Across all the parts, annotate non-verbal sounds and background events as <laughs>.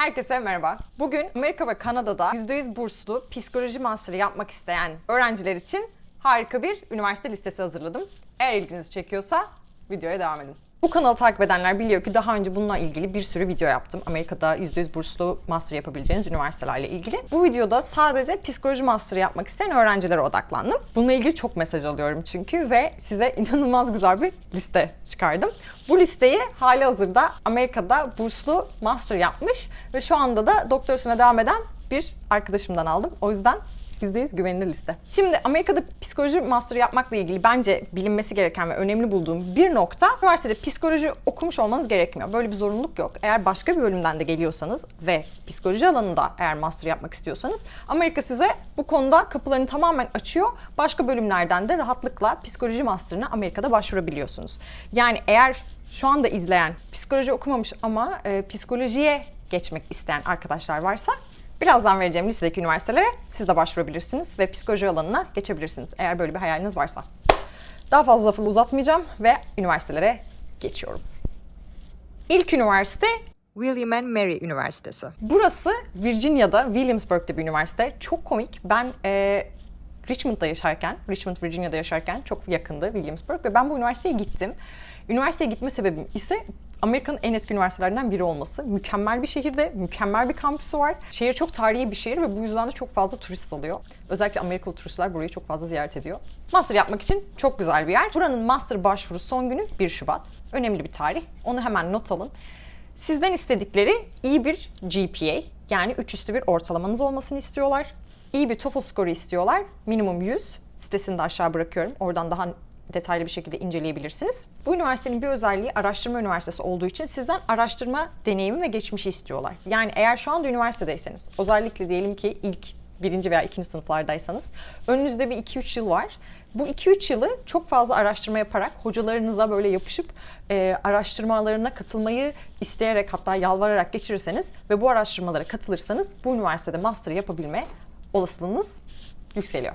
Herkese merhaba. Bugün Amerika ve Kanada'da %100 burslu psikoloji master'ı yapmak isteyen öğrenciler için harika bir üniversite listesi hazırladım. Eğer ilginizi çekiyorsa videoya devam edin. Bu kanalı takip edenler biliyor ki daha önce bununla ilgili bir sürü video yaptım. Amerika'da %100 burslu master yapabileceğiniz üniversitelerle ilgili. Bu videoda sadece psikoloji master yapmak isteyen öğrencilere odaklandım. Bununla ilgili çok mesaj alıyorum çünkü ve size <laughs> inanılmaz güzel bir liste çıkardım. Bu listeyi hali hazırda Amerika'da burslu master yapmış ve şu anda da doktorasına devam eden bir arkadaşımdan aldım. O yüzden %100 güvenilir liste. Şimdi Amerika'da psikoloji master yapmakla ilgili bence bilinmesi gereken ve önemli bulduğum bir nokta üniversitede psikoloji okumuş olmanız gerekmiyor. Böyle bir zorunluluk yok. Eğer başka bir bölümden de geliyorsanız ve psikoloji alanında eğer master yapmak istiyorsanız Amerika size bu konuda kapılarını tamamen açıyor. Başka bölümlerden de rahatlıkla psikoloji master'ına Amerika'da başvurabiliyorsunuz. Yani eğer şu anda izleyen psikoloji okumamış ama e, psikolojiye geçmek isteyen arkadaşlar varsa Birazdan vereceğim listedeki üniversitelere siz de başvurabilirsiniz ve psikoloji alanına geçebilirsiniz eğer böyle bir hayaliniz varsa. Daha fazla lafı uzatmayacağım ve üniversitelere geçiyorum. İlk üniversite William and Mary Üniversitesi. Burası Virginia'da, Williamsburg'da bir üniversite. Çok komik. Ben e, Richmond'da yaşarken, Richmond, Virginia'da yaşarken çok yakındı Williamsburg ve ben bu üniversiteye gittim. Üniversiteye gitme sebebim ise Amerika'nın en eski üniversitelerinden biri olması. Mükemmel bir şehirde, mükemmel bir kampüsü var. Şehir çok tarihi bir şehir ve bu yüzden de çok fazla turist alıyor. Özellikle Amerikalı turistler burayı çok fazla ziyaret ediyor. Master yapmak için çok güzel bir yer. Buranın master başvuru son günü 1 Şubat. Önemli bir tarih. Onu hemen not alın. Sizden istedikleri iyi bir GPA yani 3 üstü bir ortalamanız olmasını istiyorlar. İyi bir TOEFL skoru istiyorlar. Minimum 100. Sitesini de aşağı bırakıyorum. Oradan daha detaylı bir şekilde inceleyebilirsiniz. Bu üniversitenin bir özelliği araştırma üniversitesi olduğu için sizden araştırma deneyimi ve geçmişi istiyorlar. Yani eğer şu anda üniversitedeyseniz, özellikle diyelim ki ilk birinci veya ikinci sınıflardaysanız önünüzde bir 2-3 yıl var. Bu 2-3 yılı çok fazla araştırma yaparak hocalarınıza böyle yapışıp e, araştırmalarına katılmayı isteyerek hatta yalvararak geçirirseniz ve bu araştırmalara katılırsanız bu üniversitede master yapabilme olasılığınız yükseliyor.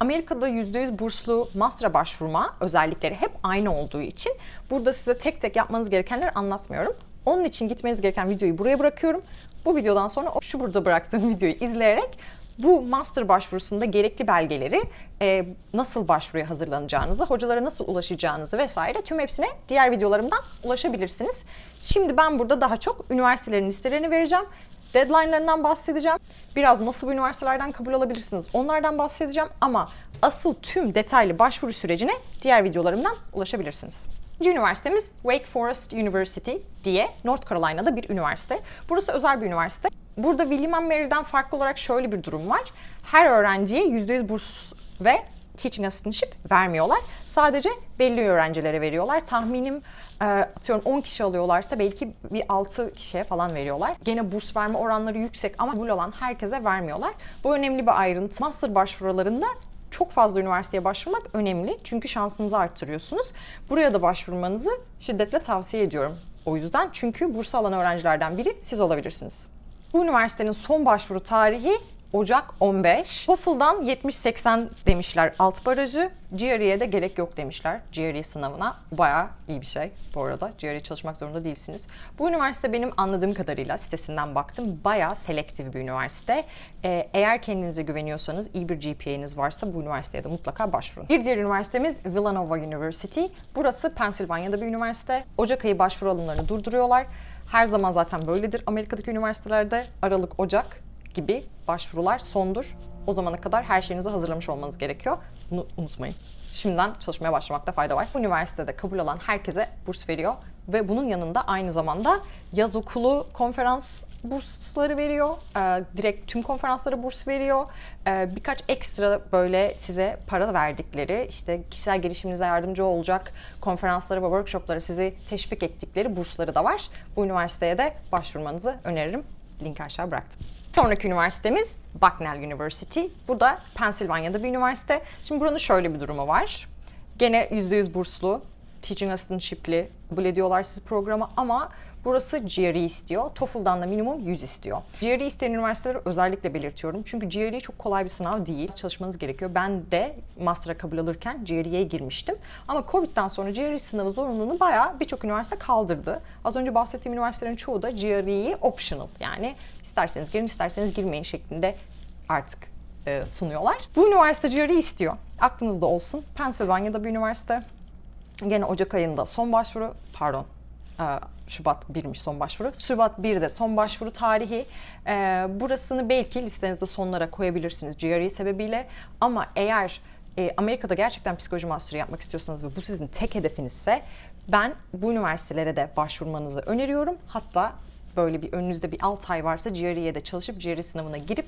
Amerika'da %100 burslu master'a başvurma özellikleri hep aynı olduğu için burada size tek tek yapmanız gerekenleri anlatmıyorum. Onun için gitmeniz gereken videoyu buraya bırakıyorum. Bu videodan sonra şu burada bıraktığım <laughs> videoyu izleyerek bu master başvurusunda gerekli belgeleri, e, nasıl başvuruya hazırlanacağınızı, hocalara nasıl ulaşacağınızı vesaire tüm hepsine diğer videolarımdan ulaşabilirsiniz. Şimdi ben burada daha çok üniversitelerin listelerini vereceğim. Deadline'larından bahsedeceğim. Biraz nasıl bu üniversitelerden kabul alabilirsiniz onlardan bahsedeceğim ama asıl tüm detaylı başvuru sürecine diğer videolarımdan ulaşabilirsiniz. İkinci üniversitemiz Wake Forest University diye North Carolina'da bir üniversite. Burası özel bir üniversite. Burada William Mary'den farklı olarak şöyle bir durum var. Her öğrenciye %100 burs ve teaching assistantship vermiyorlar. Sadece belli öğrencilere veriyorlar. Tahminim e, atıyorum 10 kişi alıyorlarsa belki bir 6 kişiye falan veriyorlar. Gene burs verme oranları yüksek ama kabul olan herkese vermiyorlar. Bu önemli bir ayrıntı. Master başvurularında çok fazla üniversiteye başvurmak önemli. Çünkü şansınızı arttırıyorsunuz. Buraya da başvurmanızı şiddetle tavsiye ediyorum. O yüzden çünkü burs alan öğrencilerden biri siz olabilirsiniz. Bu üniversitenin son başvuru tarihi Ocak 15. TOEFL'dan 70-80 demişler alt barajı. GRE'ye de gerek yok demişler. GRE sınavına. Bayağı iyi bir şey bu arada. GRE çalışmak zorunda değilsiniz. Bu üniversite benim anladığım kadarıyla sitesinden baktım. Bayağı selektif bir üniversite. Ee, eğer kendinize güveniyorsanız, iyi bir GPA'niz varsa bu üniversiteye de mutlaka başvurun. Bir diğer üniversitemiz Villanova University. Burası Pensilvanya'da bir üniversite. Ocak ayı başvuru alımlarını durduruyorlar. Her zaman zaten böyledir. Amerika'daki üniversitelerde Aralık, Ocak gibi başvurular sondur. O zamana kadar her şeyinizi hazırlamış olmanız gerekiyor. Bunu unutmayın. Şimdiden çalışmaya başlamakta fayda var. Üniversitede kabul alan herkese burs veriyor ve bunun yanında aynı zamanda yaz okulu konferans bursları veriyor. Ee, direkt tüm konferanslara burs veriyor. Ee, birkaç ekstra böyle size para verdikleri, işte kişisel gelişiminize yardımcı olacak konferansları ve workshoplara sizi teşvik ettikleri bursları da var. Bu üniversiteye de başvurmanızı öneririm. Linki aşağı bıraktım. Sonraki üniversitemiz Bucknell University. Bu da Pensilvanya'da bir üniversite. Şimdi buranın şöyle bir durumu var. Gene %100 burslu, teaching assistantship'li kabul ediyorlar siz programı ama Burası GRE istiyor. TOEFL'dan da minimum 100 istiyor. GRE isteyen üniversiteleri özellikle belirtiyorum. Çünkü GRE çok kolay bir sınav değil. Çalışmanız gerekiyor. Ben de master'a kabul alırken GRE'ye girmiştim. Ama Covid'den sonra GRE sınavı zorunluluğunu bayağı birçok üniversite kaldırdı. Az önce bahsettiğim üniversitelerin çoğu da GRE'yi optional yani isterseniz girin isterseniz girmeyin şeklinde artık e, sunuyorlar. Bu üniversite GRE istiyor. Aklınızda olsun. Pennsylvania'da bir üniversite. Gene Ocak ayında son başvuru, pardon e, Şubat 1'miş son başvuru. Şubat 1'de son başvuru tarihi. E, burasını belki listenizde sonlara koyabilirsiniz GRE sebebiyle. Ama eğer e, Amerika'da gerçekten psikoloji master yapmak istiyorsanız ve bu sizin tek hedefinizse ben bu üniversitelere de başvurmanızı öneriyorum. Hatta böyle bir önünüzde bir 6 ay varsa GRE'ye de çalışıp GRE sınavına girip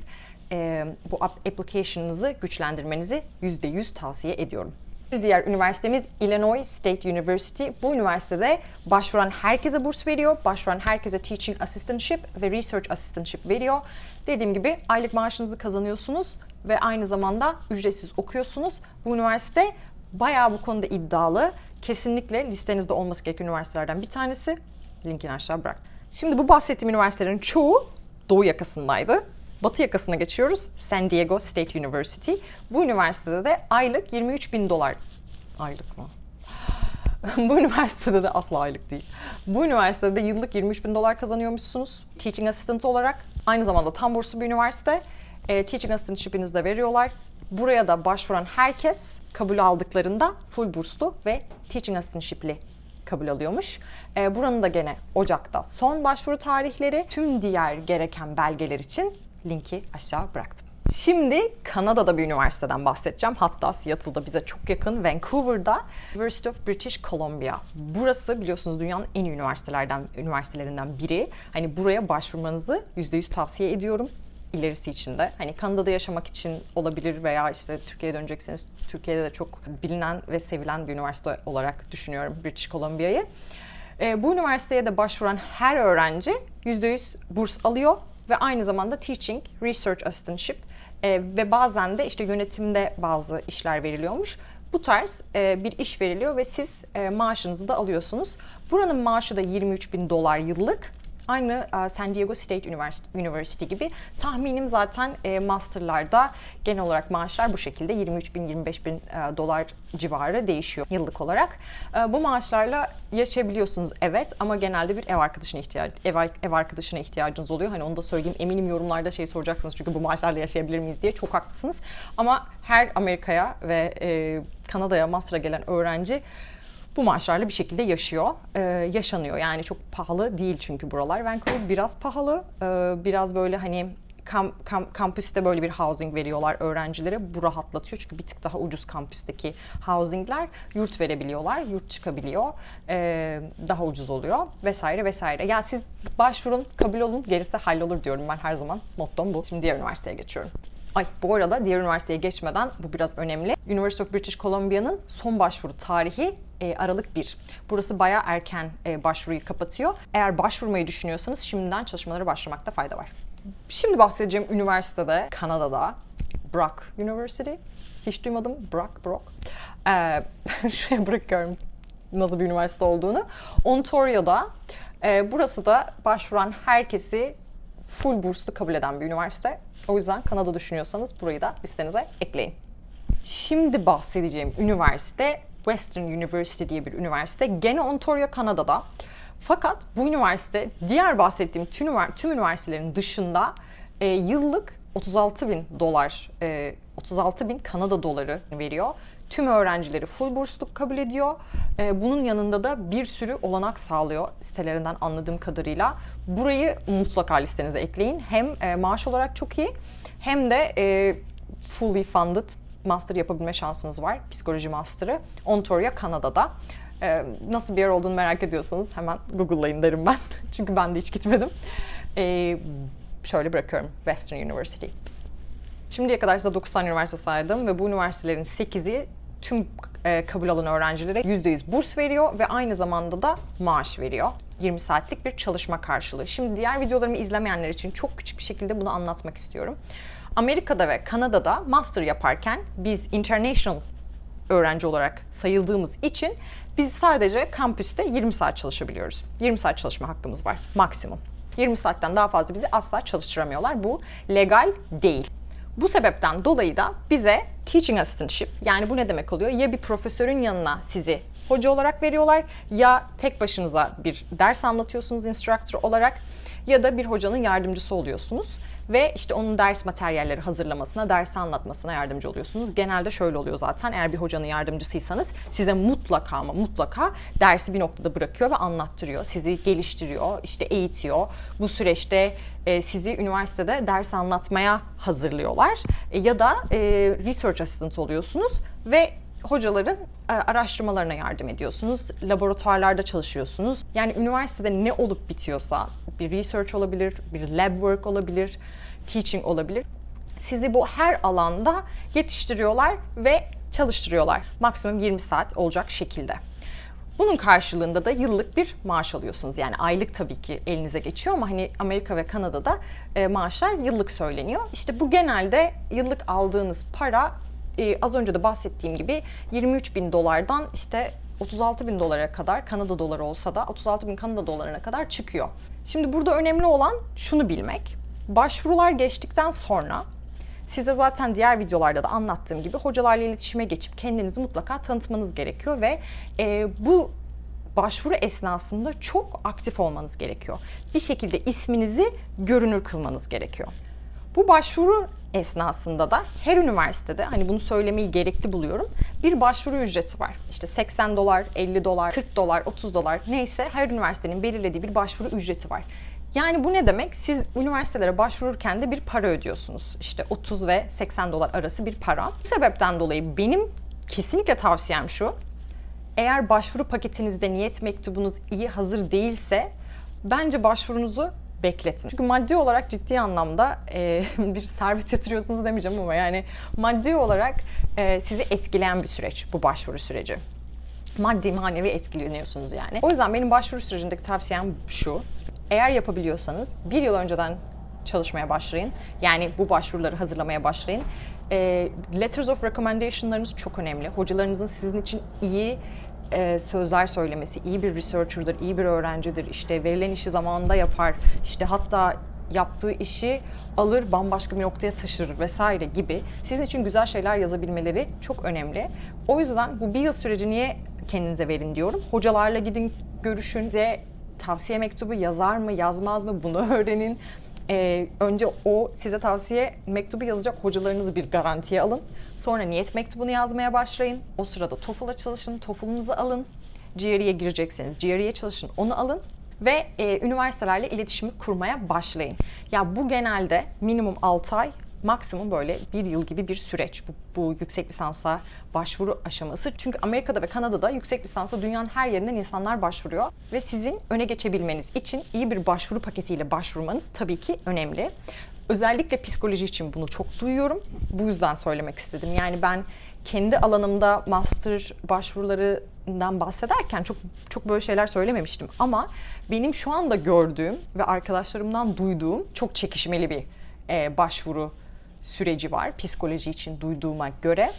e, bu application'ınızı güçlendirmenizi %100 tavsiye ediyorum. Bir diğer üniversitemiz Illinois State University. Bu üniversitede başvuran herkese burs veriyor. Başvuran herkese Teaching Assistantship ve Research Assistantship veriyor. Dediğim gibi aylık maaşınızı kazanıyorsunuz ve aynı zamanda ücretsiz okuyorsunuz. Bu üniversite bayağı bu konuda iddialı. Kesinlikle listenizde olması gereken üniversitelerden bir tanesi. Linkini aşağı bırak. Şimdi bu bahsettiğim üniversitelerin çoğu doğu yakasındaydı. Batı yakasına geçiyoruz. San Diego State University. Bu üniversitede de aylık 23 bin dolar. Aylık mı? <laughs> Bu üniversitede de asla aylık değil. Bu üniversitede yıllık 23 bin dolar kazanıyormuşsunuz. Teaching assistant olarak. Aynı zamanda tam burslu bir üniversite. E, teaching assistantship'inizi de veriyorlar. Buraya da başvuran herkes kabul aldıklarında full burslu ve teaching assistantship'li kabul alıyormuş. E, buranın da gene Ocak'ta son başvuru tarihleri. Tüm diğer gereken belgeler için linki aşağı bıraktım. Şimdi Kanada'da bir üniversiteden bahsedeceğim. Hatta Seattle'da bize çok yakın Vancouver'da University of British Columbia. Burası biliyorsunuz dünyanın en iyi üniversitelerden üniversitelerinden biri. Hani buraya başvurmanızı %100 tavsiye ediyorum ilerisi için de. Hani Kanada'da yaşamak için olabilir veya işte Türkiye'ye dönecekseniz Türkiye'de de çok bilinen ve sevilen bir üniversite olarak düşünüyorum British Columbia'yı. E, bu üniversiteye de başvuran her öğrenci %100 burs alıyor ve aynı zamanda Teaching, Research Assistantship e, ve bazen de işte yönetimde bazı işler veriliyormuş. Bu tarz e, bir iş veriliyor ve siz e, maaşınızı da alıyorsunuz. Buranın maaşı da 23 bin dolar yıllık. Aynı e, San Diego State University gibi. Tahminim zaten e, masterlarda genel olarak maaşlar bu şekilde 23 bin 25 bin e, dolar civarı değişiyor yıllık olarak. Bu maaşlarla yaşayabiliyorsunuz evet ama genelde bir ev arkadaşına ihtiyaç ev, ev arkadaşına ihtiyacınız oluyor. Hani onu da söyleyeyim. Eminim yorumlarda şey soracaksınız çünkü bu maaşlarla yaşayabilir miyiz diye çok haklısınız. Ama her Amerika'ya ve Kanada'ya master'a gelen öğrenci bu maaşlarla bir şekilde yaşıyor, e, yaşanıyor. Yani çok pahalı değil çünkü buralar. Vancouver biraz pahalı, e, biraz böyle hani kam, kam, kampüste böyle bir housing veriyorlar öğrencilere. Bu rahatlatıyor çünkü bir tık daha ucuz kampüsteki housingler yurt verebiliyorlar, yurt çıkabiliyor, e, daha ucuz oluyor vesaire vesaire. Ya siz başvurun, kabul olun, gerisi hallolur diyorum ben her zaman. Mottom bu. Şimdi diğer üniversiteye geçiyorum. Ay bu arada diğer üniversiteye geçmeden bu biraz önemli. University of British Columbia'nın son başvuru tarihi e, Aralık 1. Burası bayağı erken e, başvuruyu kapatıyor. Eğer başvurmayı düşünüyorsanız şimdiden çalışmalara başlamakta fayda var. Şimdi bahsedeceğim üniversitede Kanada'da Brock University. Hiç duymadım. Brock, Brock. Ee, <laughs> şuraya bırakıyorum nasıl bir üniversite olduğunu. Ontario'da e, burası da başvuran herkesi full burslu kabul eden bir üniversite. O yüzden Kanada düşünüyorsanız burayı da listenize ekleyin. Şimdi bahsedeceğim üniversite Western University diye bir üniversite. Gene Ontario, Kanada'da. Fakat bu üniversite diğer bahsettiğim tüm, üniversitelerin dışında e, yıllık 36 bin dolar, e, 36 bin Kanada doları veriyor. Tüm öğrencileri full bursluk kabul ediyor. E, bunun yanında da bir sürü olanak sağlıyor sitelerinden anladığım kadarıyla. Burayı mutlaka listenize ekleyin. Hem e, maaş olarak çok iyi hem de e, fully funded master yapabilme şansınız var. Psikoloji master'ı. Ontario, Kanada'da. Ee, nasıl bir yer olduğunu merak ediyorsanız hemen Google'layın derim ben. <laughs> Çünkü ben de hiç gitmedim. Ee, şöyle bırakıyorum. Western University. Şimdiye kadar size 9 tane üniversite saydım ve bu üniversitelerin 8'i tüm e, kabul alan öğrencilere %100 burs veriyor ve aynı zamanda da maaş veriyor. 20 saatlik bir çalışma karşılığı. Şimdi diğer videolarımı izlemeyenler için çok küçük bir şekilde bunu anlatmak istiyorum. Amerika'da ve Kanada'da master yaparken biz international öğrenci olarak sayıldığımız için biz sadece kampüste 20 saat çalışabiliyoruz. 20 saat çalışma hakkımız var maksimum. 20 saatten daha fazla bizi asla çalıştıramıyorlar. Bu legal değil. Bu sebepten dolayı da bize teaching assistantship yani bu ne demek oluyor? Ya bir profesörün yanına sizi hoca olarak veriyorlar ya tek başınıza bir ders anlatıyorsunuz instructor olarak ya da bir hocanın yardımcısı oluyorsunuz ve işte onun ders materyalleri hazırlamasına, dersi anlatmasına yardımcı oluyorsunuz. Genelde şöyle oluyor zaten eğer bir hocanın yardımcısıysanız size mutlaka ama mutlaka dersi bir noktada bırakıyor ve anlattırıyor. Sizi geliştiriyor, işte eğitiyor. Bu süreçte e, sizi üniversitede ders anlatmaya hazırlıyorlar. E, ya da e, research assistant oluyorsunuz ve hocaların e, araştırmalarına yardım ediyorsunuz. Laboratuvarlarda çalışıyorsunuz. Yani üniversitede ne olup bitiyorsa bir research olabilir, bir lab work olabilir, teaching olabilir. Sizi bu her alanda yetiştiriyorlar ve çalıştırıyorlar. Maksimum 20 saat olacak şekilde. Bunun karşılığında da yıllık bir maaş alıyorsunuz. Yani aylık tabii ki elinize geçiyor ama hani Amerika ve Kanada'da e, maaşlar yıllık söyleniyor. İşte bu genelde yıllık aldığınız para e, az önce de bahsettiğim gibi 23 bin dolardan işte 36 bin dolara kadar Kanada doları olsa da 36 bin Kanada dolarına kadar çıkıyor. Şimdi burada önemli olan şunu bilmek. Başvurular geçtikten sonra size zaten diğer videolarda da anlattığım gibi hocalarla iletişime geçip kendinizi mutlaka tanıtmanız gerekiyor ve e, bu başvuru esnasında çok aktif olmanız gerekiyor. Bir şekilde isminizi görünür kılmanız gerekiyor. Bu başvuru esnasında da her üniversitede hani bunu söylemeyi gerekli buluyorum. Bir başvuru ücreti var. İşte 80 dolar, 50 dolar, 40 dolar, 30 dolar neyse her üniversitenin belirlediği bir başvuru ücreti var. Yani bu ne demek? Siz üniversitelere başvururken de bir para ödüyorsunuz. İşte 30 ve 80 dolar arası bir para. Bu sebepten dolayı benim kesinlikle tavsiyem şu. Eğer başvuru paketinizde niyet mektubunuz iyi hazır değilse bence başvurunuzu bekletin. Çünkü maddi olarak ciddi anlamda e, <laughs> bir servet yatırıyorsunuz demeyeceğim ama yani maddi olarak e, sizi etkileyen bir süreç bu başvuru süreci. Maddi manevi etkileniyorsunuz yani. O yüzden benim başvuru sürecindeki tavsiyem şu. Eğer yapabiliyorsanız bir yıl önceden çalışmaya başlayın. Yani bu başvuruları hazırlamaya başlayın. E, letters of recommendation'larınız çok önemli. Hocalarınızın sizin için iyi e, sözler söylemesi, iyi bir researcher'dır, iyi bir öğrencidir, işte verilen işi zamanında yapar, işte hatta yaptığı işi alır bambaşka bir noktaya taşır vesaire gibi sizin için güzel şeyler yazabilmeleri çok önemli. O yüzden bu bir yıl süreci niye kendinize verin diyorum. Hocalarla gidin görüşün ve tavsiye mektubu yazar mı yazmaz mı bunu <laughs> öğrenin. Ee, önce o size tavsiye mektubu yazacak hocalarınızı bir garantiye alın. Sonra niyet mektubunu yazmaya başlayın. O sırada TOEFL'a çalışın, TOEFL'ınızı alın. GRE'ye girecekseniz GRE'ye çalışın, onu alın ve e, üniversitelerle iletişimi kurmaya başlayın. Ya bu genelde minimum 6 ay, maksimum böyle bir yıl gibi bir süreç bu, bu yüksek lisansa başvuru aşaması. Çünkü Amerika'da ve Kanada'da yüksek lisansa dünyanın her yerinden insanlar başvuruyor ve sizin öne geçebilmeniz için iyi bir başvuru paketiyle başvurmanız tabii ki önemli. Özellikle psikoloji için bunu çok duyuyorum. Bu yüzden söylemek istedim. Yani ben kendi alanımda master başvurularından bahsederken çok çok böyle şeyler söylememiştim ama benim şu anda gördüğüm ve arkadaşlarımdan duyduğum çok çekişmeli bir e, başvuru süreci var psikoloji için duyduğuma göre.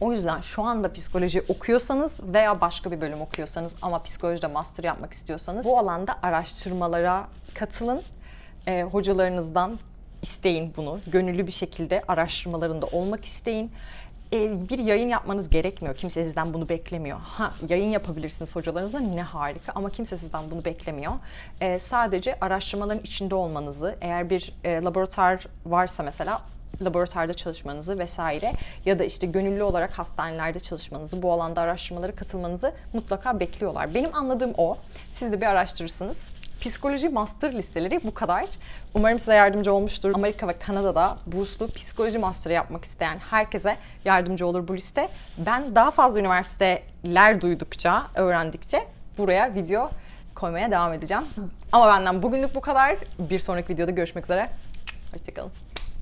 O yüzden şu anda psikoloji okuyorsanız veya başka bir bölüm okuyorsanız ama psikolojide master yapmak istiyorsanız bu alanda araştırmalara katılın. E, hocalarınızdan isteyin bunu. Gönüllü bir şekilde araştırmalarında olmak isteyin. E, bir yayın yapmanız gerekmiyor. Kimse sizden bunu beklemiyor. Ha yayın yapabilirsiniz hocalarınızla ne harika ama kimse sizden bunu beklemiyor. E, sadece araştırmaların içinde olmanızı, eğer bir e, laboratuvar varsa mesela laboratuvarda çalışmanızı vesaire ya da işte gönüllü olarak hastanelerde çalışmanızı, bu alanda araştırmalara katılmanızı mutlaka bekliyorlar. Benim anladığım o. Siz de bir araştırırsınız. Psikoloji master listeleri bu kadar. Umarım size yardımcı olmuştur. Amerika ve Kanada'da burslu psikoloji master yapmak isteyen herkese yardımcı olur bu liste. Ben daha fazla üniversiteler duydukça, öğrendikçe buraya video koymaya devam edeceğim. Ama benden bugünlük bu kadar. Bir sonraki videoda görüşmek üzere. Hoşçakalın.